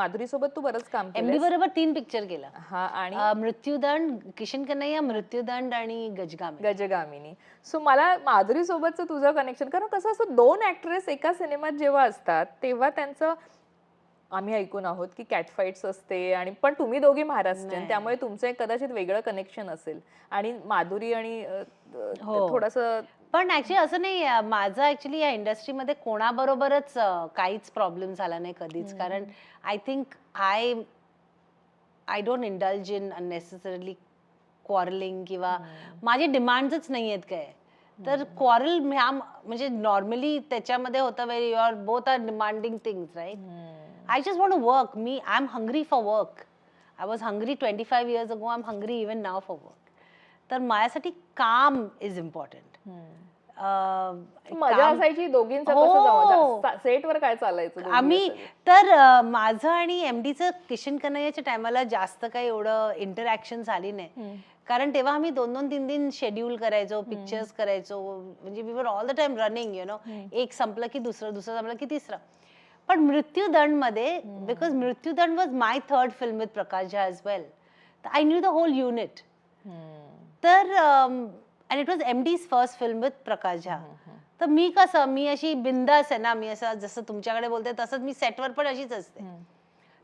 माधुरी सोबत तू बरंच काम एमडी केलं बरोबर तीन पिक्चर केला हा आणि? अं, मृत्यूदंड किशन कन्हैया मृत्यूदंड आणि गजगामी गजगामिनी. सो मला माधुरी सोबतचं तुझं कनेक्शन कारण कसं असतं दोन ऍक्ट्रेस एका सिनेमात जेव्हा असतात तेव्हा त्यांचं आम्ही ऐकून आहोत की कॅटफाईट्स असते आणि पण तुम्ही दोघी महाराष्ट्रीयन नाही. त्यामुळे तुमचं एक कदाचित वेगळं कनेक्शन असेल. आणि माधुरी आणि हो. थोडस पण ऍक्च्युली असं नाही माझं ऍक्च्युली या इंडस्ट्रीमध्ये कोणाबरोबरच अं, काहीच प्रॉब्लेम झाला नाही कधीच. कारण I think I I don't indulge in unnecessarily quarreling किंवा माझे डिमांड्सच नाही आहेत काय. तर क्वारल ह्या म्हणजे नॉर्मली त्याच्यामध्ये होतं very your both are demanding things right I just want work me I am hungry for work I was hungry twenty five years ago I am hungry even now for work तर माझ्यासाठी काम is important मजा असायची दोघींचं हो. सेटवर काय चालायचं आम्ही? तर माझं आणि एमडीचं किशन कन्हैयाच्या टायमाला जास्त काही एवढं इंटरॅक्शन झाली नाही. कारण तेव्हा आम्ही दोन दोन तीन तीन शेड्यूल करायचो पिक्चर्स करायचो. म्हणजे we were all the time running you know एक संपलं की दुसरं दुसरं संपलं की तिसरं. पण मृत्यूदंडमध्ये because Mrityudand was my third film with Prakash Jha as well I knew the whole unit. तर and it was M D's first film with Prakash Jha तर मी कसं मी अशी बिंदास आहे ना मी असं जसं तुमच्याकडे बोलते तसंच मी सेटवर पण अशीच असते.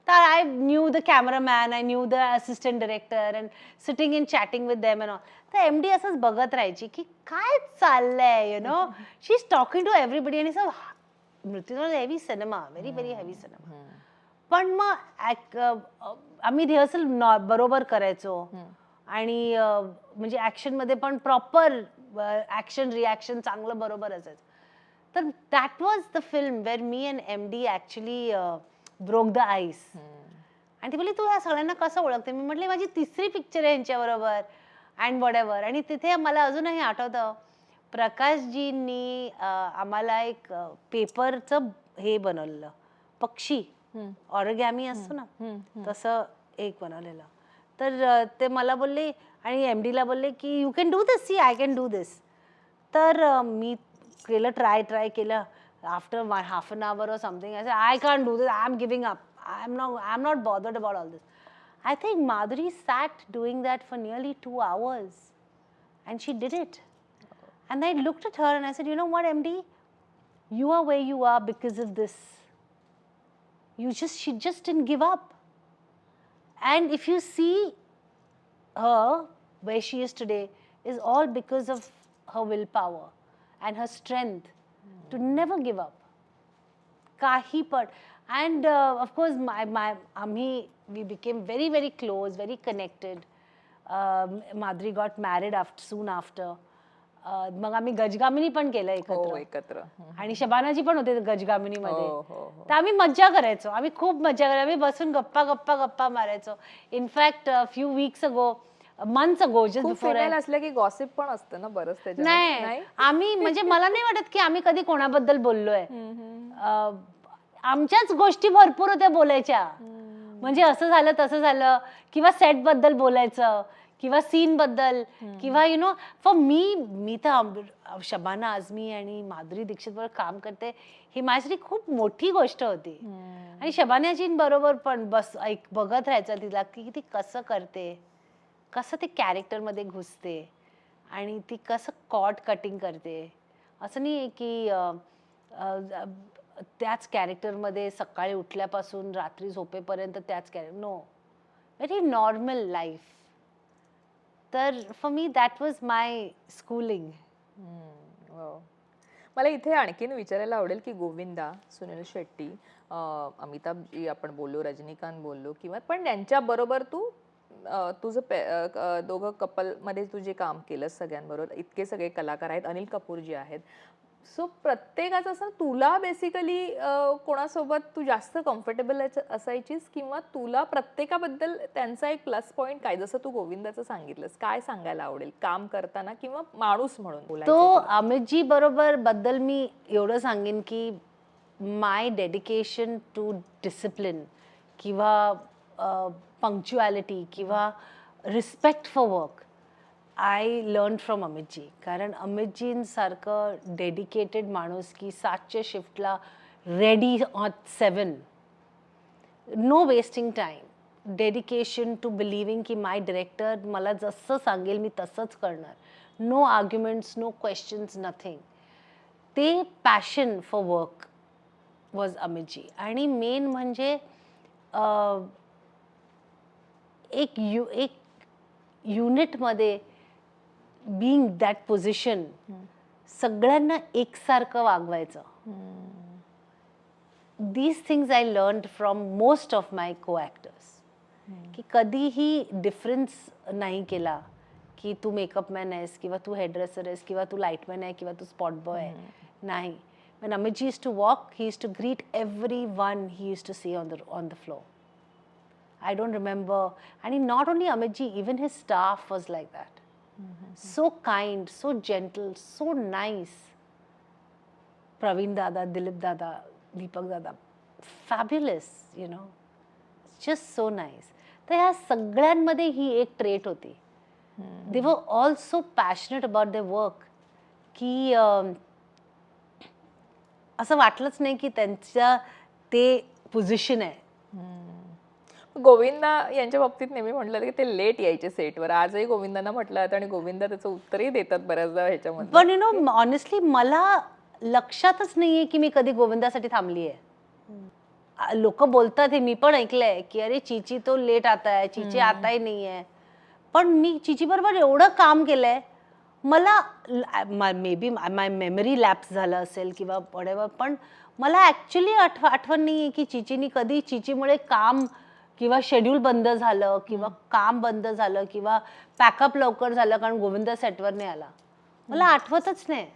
तर I knew the cameraman I knew the assistant director and sitting in chatting with them and all तर एम डी असंच बघत राहायची की काय चाललंय you know she is talking to everybody आणि sir Mrityu heavy cinema very very heavy cinema. पण मग आम्ही रिहर्सल बरोबर करायचो. आणि म्हणजे ऍक्शनमध्ये पण प्रॉपर ऍक्शन रिॲक्शन चांगलं बरोबर असायचं तर that was the film where me and M D actually broke the ice. आणि ती बोलली तू ह्या सगळ्यांना कसं ओळखते? मी म्हटले माझी तिसरी पिक्चर आहे यांच्याबरोबर. अँड वडेवर आणि तिथे मला अजूनही आठवतं प्रकाशजींनी आम्हाला एक पेपरचं हे बनवलेलं पक्षी. ऑरगॅमी असतो ना. तसं एक बनवलेलं. तर अ, ते मला बोलले आणि एम डीला बोलले की you can do this see I can do this तर अ, मी केलं ट्राय ट्राय केलं. After half an hour or something I I can do this I am giving up I am not I am not bothered about all this I think Madhuri sat doing that for nearly two hours and she did it And I looked at her and I said, You know what, MD? You are where you are because of this. You just, she just didn't give up. And if you see her where she is today is all because of her willpower and her strength mm. to never give up. Kahi par. And uh, of course, my, my Amhi, we became very, very close, very connected. Um, Madri got married after, soon after. मग आम्ही गजगामिनी पण केलं हो एकत्र. एकत्र. आणि शबानाजी पण होते गजगामिनी हो मध्ये हो हो. तर आम्ही मज्जा करायचो. आम्ही खूप मज्जा करायचो. आम्ही बसून गप्पा गप्पा गप्पा मारायचो. In fact few weeks ago months ago just खूप बिफोर फिमेल असल्या की गॉसिप पण असतं ना बरंच त्याच्यामध्ये. नाही. आम्ही म्हणजे मला नाही वाटत की आम्ही कधी कोणाबद्दल बोललोय. हम्म, हम्म. अं, आमच्याच गोष्टी भरपूर होत्या बोलायच्या. म्हणजे असं झालं तसं झालं. किंवा सेटबद्दल बोलायचं. किंवा सीन बद्दल. किंवा you know for me me तर शबाना आझमी आणि माधुरी दीक्षित बरोबर काम करते ही माझ्यासाठी खूप मोठी गोष्ट होती. आणि शबानाजीं बरोबर पण बस ऐक बघत राहायचं तिला की ती कसं करते कसं ते कॅरेक्टरमध्ये घुसते आणि ती कसं कॉट कटिंग करते. असं नाही आहे की त्याच कॅरेक्टरमध्ये सकाळी उठल्यापासून रात्री झोपेपर्यंत त्याच character no very normal life तर for me that was my schooling मला इथे आणखीन विचारायला आवडेल की गोविंदा सुनील शेट्टी अमिताभजी अमिताभ आपण बोललो रजनीकांत बोललो किंवा पण यांच्याबरोबर तू तुझं पे- दोघं कपलमध्ये तू जे काम केलं सगळ्यांबरोबर इतके सगळे कलाकार आहेत अनिल कपूर जे आहेत सो प्रत्येकाचं असं तुला बेसिकली कोणासोबत तू जास्त कम्फर्टेबल असायचीस किंवा तुला प्रत्येकाबद्दल त्यांचा एक प्लस पॉईंट काय? जसं तू गोविंदाचं सांगितलंस काय सांगायला आवडेल? काम करताना किंवा माणूस म्हणून? तो अमितजी बरोबर बद्दल मी एवढं सांगेन की माय डेडिकेशन टू डिसिप्लिन किंवा पंक्च्युॲलिटी किंवा respect for work I learn from Amitji कारण अमितजींसारखं डेडिकेटेड माणूस की सातच्या शिफ्टला ready on seven no wasting time dedication to believing की माय डिरेक्टर मला जसं सांगेल मी तसंच करणार no arguments no questions nothing ते passion for work was Amitji आणि मेन म्हणजे एक यु एक युनिटमध्ये बिईंग दॅट पोझिशन सगळ्यांना एकसारखं वागवायचं these things I learn from most of my co-actors की कधीही डिफरन्स नाही केला की तू मेकअप मॅन आहेस किंवा तू हेअरड्रेसर आहेस किंवा तू लाईटमॅन आहे किंवा तू स्पॉट बॉय आहे नाही when Amitji used to walk, he used to greet everyone he used to see on the on the floor. I don't remember, and he, not only Amitji, even his staff was like that. So kind, so gentle, so nice. Praveen Dada, Dilip Dada, Deepak Dada, fabulous, you know. Just so nice. तर ह्या सगळ्यांमध्ये ही एक trait होती they were all so passionate about the work की असं वाटलंच नाही की त्यांच्या ते पोझिशन आहे गोविंदा यांच्या बाबतीत नेहमी म्हटलं की ते लेट यायचे सेटवर. आजही गोविंदांना म्हटलं जातं आणि गोविंदा त्याचं उत्तरही देतात बऱ्याचदा ह्याच्यामध्ये पण यु नो ऑनेस्टली मला लक्षातच नाहीये की मी कधी गोविंदासाठी थांबली आहे लोक बोलतात हे मी पण ऐकलंय की अरे चिची तो लेट आता आहे चिची आताही नाही आहे पण मी चिची बरोबर एवढं काम केलंय मला may be my memory lapse झालं असेल किंवा पण मला ॲक्च्युली आठव आठवण नाही आहे की चिचीनी कधी चिचीमुळे काम किंवा शेड्यूल बंद झालं किंवा काम बंद झालं किंवा पॅकअप लवकर झालं कारण गोविंद सेटवर नाही आला. मला आठवतच नाही.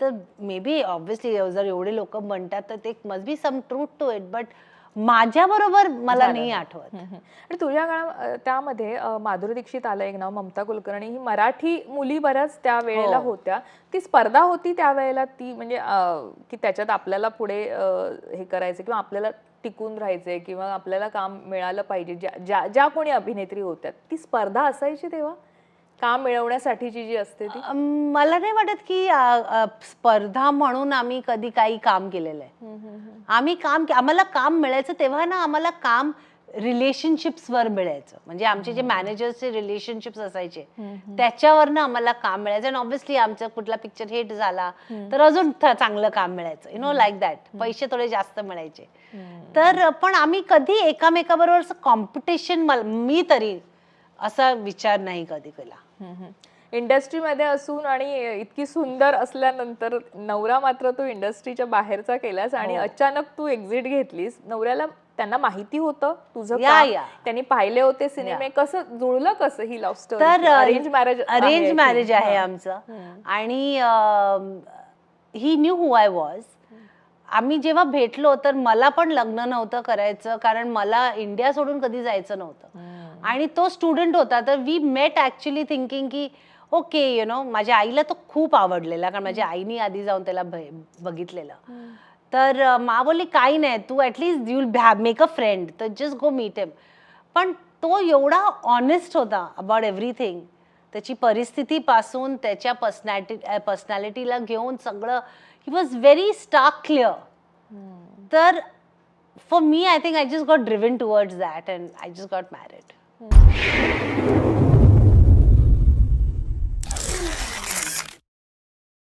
तर मे बी ऑब्व्हियसली जर एवढे लोक म्हणतात तर ते must be some truth to it but माझ्या बरोबर मला. नाही आठवत. आणि तुझ्या काळा त्यामध्ये माधुरी दीक्षित आलं एक नाव ममता कुलकर्णी ही मराठी मुली बऱ्याच त्या वेळेला हो. होत्या ती स्पर्धा होती त्यावेळेला ती म्हणजे की त्याच्यात आपल्याला पुढे हे करायचं किंवा आपल्याला टिकून राहायचंय किंवा आपल्याला काम मिळालं पाहिजे ज्या ज्या कोणी अभिनेत्री होत्या ती स्पर्धा असायची तेव्हा काम मिळवण्यासाठीची जी असते ती? मला नाही वाटत की अ, अ, स्पर्धा म्हणून आम्ही कधी काही काम केलेलं आहे. आम्ही काम के- आम्हाला काम मिळायचं तेव्हा ना आम्हाला काम रिलेशनशिप्सवर मिळायचं. म्हणजे आमचे जे मॅनेजर्सचे रिलेशनशिप्स असायचे त्याच्यावरनं आम्हाला काम मिळायचं. आणि ऑब्व्हियसली आमचा कुठला पिक्चर हिट झाला तर अजून थ- चांगलं काम मिळायचं. यु नो लाईक दॅट पैसे थोडे जास्त मिळायचे. तर पण आम्ही कधी एकामेकाबरोबर कॉम्पिटिशन मी तरी असा विचार नाही कधी केला. इंडस्ट्रीमध्ये असून आणि इतकी सुंदर असल्यानंतर नवरा मात्र तू इंडस्ट्रीच्या बाहेरचा केलास आणि हो. अचानक तू एक्झिट घेतलीस. नवऱ्याला त्यांना माहिती होतं तुझं या? या. त्यांनी पाहिले होते सिनेमे. कसं जुळलं कसं ही लव्ह स्टोरी तर अरेंज मॅरेज अरेंज मॅरेज आहे आमचं. आणि he knew who I was आम्ही जेव्हा भेटलो तर मला पण लग्न नव्हतं करायचं कारण मला इंडिया सोडून कधी जायचं नव्हतं. आणि तो स्टुडंट होता तर वी मेट ॲक्च्युली थिंकिंग की ओके यु नो माझ्या आईला तो खूप आवडलेला कारण माझ्या आईनी आधी जाऊन त्याला बघितलेलं. तर मा बोलली काही नाही तू at least you'll make a friend तर जस्ट गो मीट हिम पण तो एवढा ऑनेस्ट होता अबाउट एव्हरीथिंग त्याची परिस्थितीपासून त्याच्या पर्सनॅलिटी पर्सनॅलिटीला घेऊन सगळं he was very stark clear तर for me I think I just got driven towards that and I just got married 嗯。